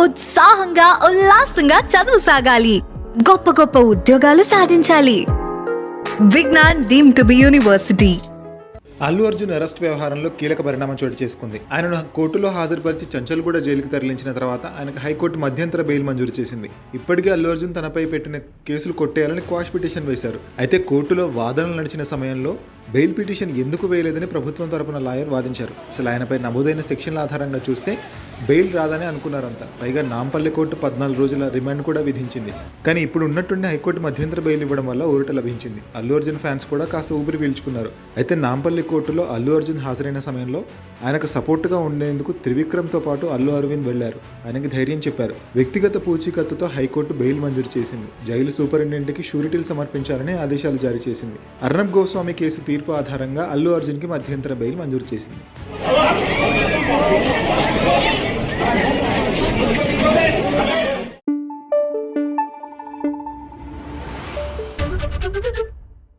ఉత్సాహంగా ఉల్లాసంగా చదువు సాగాలి. గొప్ప గొప్ప ఉద్యోగాలు సాధించాలి. Vignan deemed to be university. Allu Arjun arrest వ్యవహారంలో కీలక పరిణామం చోటు చేసుకుంది. ఆయనను కోర్టులో హాజరుపరిచి చంచల్గూడ జైలుకు తరలించిన తర్వాత ఆయనకు హైకోర్టు మధ్యంతర బెయిల్ మంజూరు చేసింది. ఇప్పటికే అల్లు అర్జున్ తనపై పెట్టిన కేసులు కొట్టేయాలని క్వాష్ పిటిషన్ వేశారు. అయితే కోర్టులో వాదనలు నడిచిన సమయంలో బెయిల్ పిటిషన్ ఎందుకు వేయలేదని ప్రభుత్వం తరపున లాయర్ వాదించారు. అసలు ఆయనపై నమోదైన సెక్షన్ల ఆధారంగా చూస్తే బెయిల్ రాదని అనుకున్నారంతా పైగా నాంపల్లి కోర్టు పద్నాలుగు రోజుల రిమాండ్ కూడా విధించింది. కానీ ఇప్పుడు ఉన్నట్టుండి హైకోర్టు మధ్యంతర బెయిల్ ఇవ్వడం వల్ల ఊరట లభించింది. అల్లు అర్జున్ ఫ్యాన్స్ కూడా కాస్త ఊపిరి పీల్చుకున్నారు. అయితే నాంపల్లి కోర్టులో అల్లు అర్జున్ హాజరైన సమయంలో ఆయనకు సపోర్టుగా ఉండేందుకు త్రివిక్రమ్తో పాటు అల్లు అరవింద్ వెళ్ళారు. ఆయనకి ధైర్యం చెప్పారు. వ్యక్తిగత పూచీకత్తుతో హైకోర్టు బెయిల్ మంజూరు చేసింది. జైలు సూపరింటెండెంట్కి షూరిటీలు సమర్పించాలని ఆదేశాలు జారీ చేసింది. అర్ణబ్ గోస్వామి కేసు తీర్పు ఆధారంగా అల్లు అర్జున్కి మధ్యంతర బెయిల్ మంజూరు చేసింది.